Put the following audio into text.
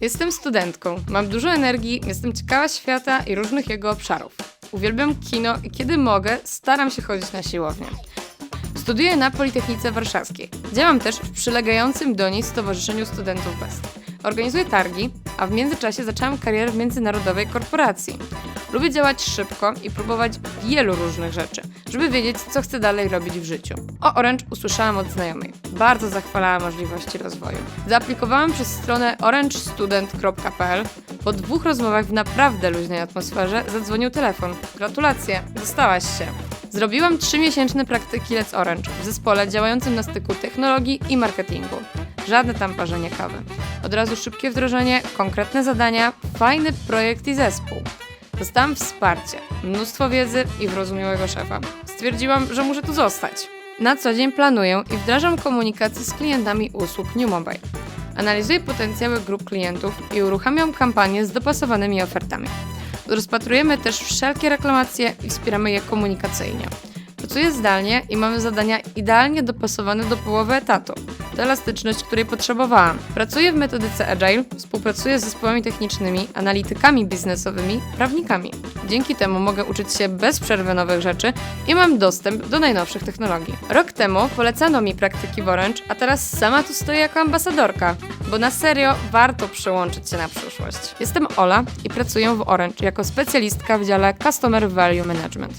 Jestem studentką, mam dużo energii, jestem ciekawa świata i różnych jego obszarów. Uwielbiam kino i kiedy mogę, staram się chodzić na siłownię. Studiuję na Politechnice Warszawskiej. Działam też w przylegającym do niej Stowarzyszeniu Studentów Best. Organizuję targi, a w międzyczasie zaczęłam karierę w międzynarodowej korporacji. Lubię działać szybko i próbować wielu różnych rzeczy, żeby wiedzieć, co chcę dalej robić w życiu. O Orange usłyszałam od znajomej. Bardzo zachwalała możliwości rozwoju. Zaaplikowałam przez stronę orangestudent.pl. Po dwóch rozmowach w naprawdę luźnej atmosferze zadzwonił telefon. Gratulacje, dostałaś się. Zrobiłam trzymiesięczne praktyki Let's Orange w zespole działającym na styku technologii i marketingu. Żadne tam parzenie kawy. Od razu szybkie wdrożenie, konkretne zadania, fajny projekt i zespół. Dostałam wsparcie, mnóstwo wiedzy i wyrozumiałego szefa. Stwierdziłam, że muszę tu zostać. Na co dzień planuję i wdrażam komunikację z klientami usług New Mobile. Analizuję potencjały grup klientów i uruchamiam kampanie z dopasowanymi ofertami. Rozpatrujemy też wszelkie reklamacje i wspieramy je komunikacyjnie. Pracuję zdalnie i mamy zadania idealnie dopasowane do połowy etatu. To elastyczność, której potrzebowałam. Pracuję w metodyce Agile, współpracuję z zespołami technicznymi, analitykami biznesowymi, prawnikami. Dzięki temu mogę uczyć się bez przerwy nowych rzeczy i mam dostęp do najnowszych technologii. Rok temu polecano mi praktyki w Orange, a teraz sama tu stoję jako ambasadorka, bo na serio warto przełączyć się na przyszłość. Jestem Ola i pracuję w Orange jako specjalistka w dziale Customer Value Management.